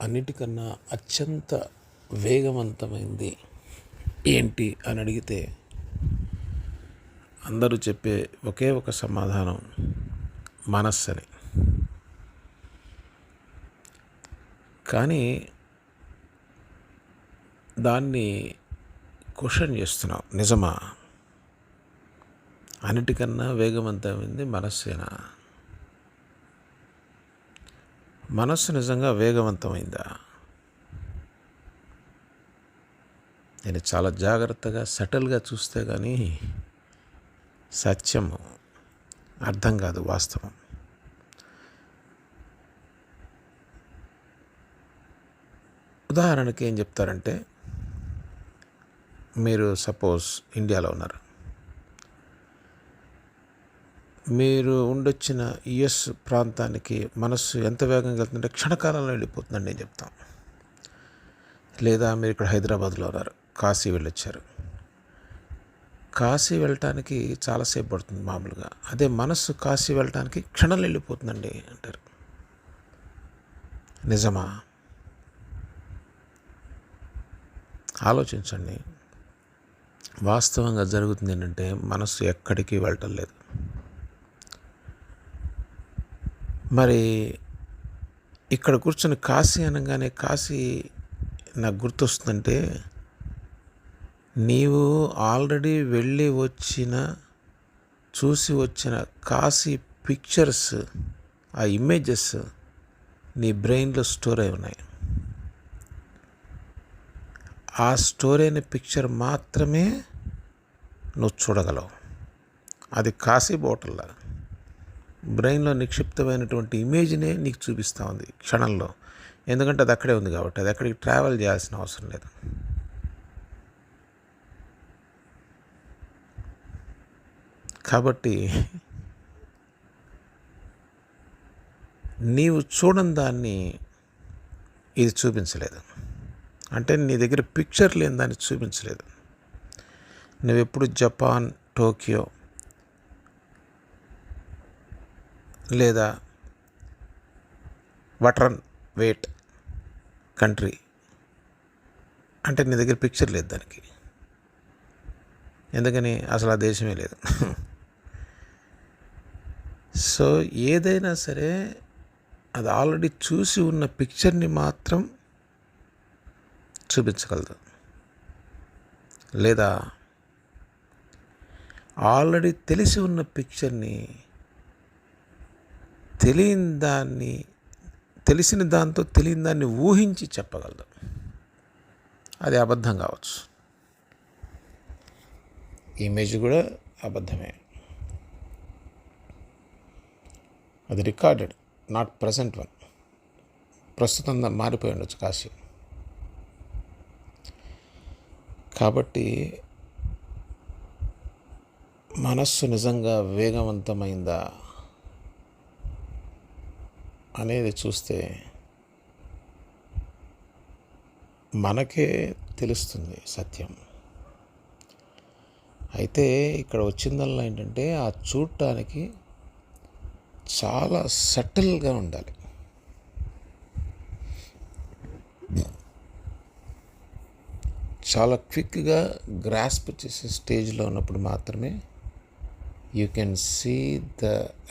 అన్నిటికన్నా అత్యంత వేగవంతమైంది ఏంటి అని అడిగితే అందరూ చెప్పే ఒకే ఒక సమాధానం మనస్సు అని కానీ దాన్ని క్వశ్చన్ చేస్తున్నాం నిజమా? అన్నిటికన్నా వేగవంతమైంది మనస్సేనా? మనస్సు నిజంగా వేగవంతమైందా? నేను చాలా జాగ్రత్తగా సటిల్గా చూస్తే కానీ సత్యము అర్థం కాదు వాస్తవం. ఉదాహరణకి ఏం చెప్తారంటే మీరు సపోజ్ ఇండియాలో ఉన్నారు. మీరు ఉండొచ్చిన యుఎస్ ప్రాంతానికి మనస్సు ఎంత వేగంగా వెళ్తుందంటే క్షణకాలంలో వెళ్ళిపోతుందని నేను చెప్తాం లేదా మీరు ఇక్కడ హైదరాబాద్లో ఉన్నారు కాశీ వెళ్ళొచ్చారు. కాశీ వెళ్ళటానికి చాలాసేపు పడుతుంది మామూలుగా. అదే మనస్సు కాశీ వెళ్ళటానికి క్షణంలో వెళ్ళిపోతుందండి అంటారు. నిజమా? ఆలోచించండి. వాస్తవంగా జరుగుతుంది ఏంటంటే మనస్సు ఎక్కడికి వెళ్ళటం లేదు. మరి ఇక్కడ కూర్చొని కాశీ అనగానే కాశీ నాకు గుర్తొస్తుందంటే నీవు ఆల్రెడీ వెళ్ళి వచ్చిన చూసి వచ్చిన కాశీ పిక్చర్స్ ఆ ఇమేజెస్ నీ బ్రెయిన్లో స్టోర్ అయి ఉన్నాయి. ఆ స్టోర్ అయిన పిక్చర్ మాత్రమే నువ్వు చూడగలవు. అది కాశీ బోటల్లా బ్రెయిన్లో నిక్షిప్తమైనటువంటి ఇమేజ్నే నీకు చూపిస్తూ ఉంది క్షణంలో. ఎందుకంటే అది అక్కడే ఉంది కాబట్టి అది అక్కడికి ట్రావెల్ చేయాల్సిన అవసరం లేదు. కాబట్టి నీవు చూడని దాన్ని ఇది చూపించలేదు. అంటే నీ దగ్గర పిక్చర్ లేని దాన్ని చూపించలేదు. నువ్వు ఎప్పుడు జపాన్ టోక్యో లేదా వటరన్ వెయిట్ కంట్రీ అంటే నీ దగ్గర పిక్చర్ లేదు దానికి. ఎందుకని అసలు ఆ దేశమే లేదు. సో ఏదైనా సరే అది ఆల్రెడీ చూసి ఉన్న పిక్చర్ని మాత్రం చూపించగలదు. లేదా ఆల్రెడీ తెలిసి ఉన్న పిక్చర్ని తెలియని దాన్ని తెలిసిన దాంతో తెలియని దాన్ని ఊహించి చెప్పగలదు. అది అబద్ధం కావచ్చు. ఇమేజ్ కూడా అబద్ధమే. అది రికార్డెడ్ నాట్ ప్రజెంట్ వన్. ప్రస్తుతం మారిపోయి ఉండొచ్చు కాశీ. కాబట్టి మనస్సు నిజంగా వేగవంతమైందా? అనేది చూస్తే మనకే తెలుస్తుంది సత్యం. అయితే ఇక్కడ వచ్చిందల్లా ఏంటంటే ఆ చూడటానికి చాలా సటిల్గా ఉండాలి. చాలా క్విక్గా గ్రాస్ప్ చేసే స్టేజ్లో ఉన్నప్పుడు మాత్రమే you can see the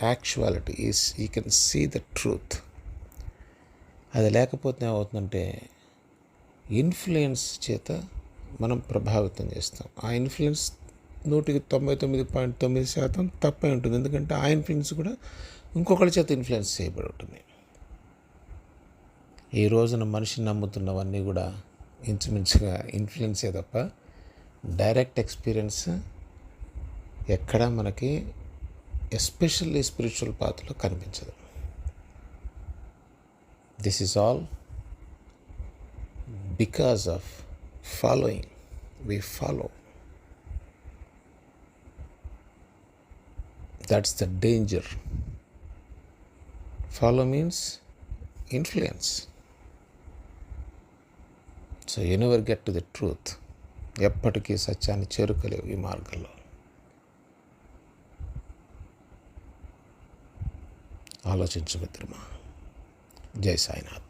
actuality is you can see the truth అది లేకపోతే ఏమవుతుందంటే ఇన్ఫ్లుయెన్స్ చేత మనం ప్రభావితం చేస్తాం. ఆ ఇన్ఫ్లుయెన్స్ నూటికి తొంభై తొమ్మిది పాయింట్ తొమ్మిది శాతం తప్పే ఉంటుంది. ఎందుకంటే ఆ ఇన్ఫ్లుయెన్స్ కూడా ఇంకొకరి చేత ఇన్ఫ్లుయెన్స్ చేయబడి ఉంటుంది. ఈ రోజున మనిషిని నమ్ముతున్నవన్నీ కూడా ఇంచుమించుగా ఇన్ఫ్లుయెన్సే తప్ప డైరెక్ట్ ఎక్స్పీరియన్స్ ఎక్కడ మనకి ఎస్పెషల్లీ స్పిరిచువల్ పాత్రలో కనిపించదు. This is all because of following we follow that's the danger follow means influence so you never get to the truth ఎప్పటికీ సత్యాన్ని చేరుకోలేవు ఈ మార్గంలో. ఆలోచించు మిత్రమా జై సాయినాథ్.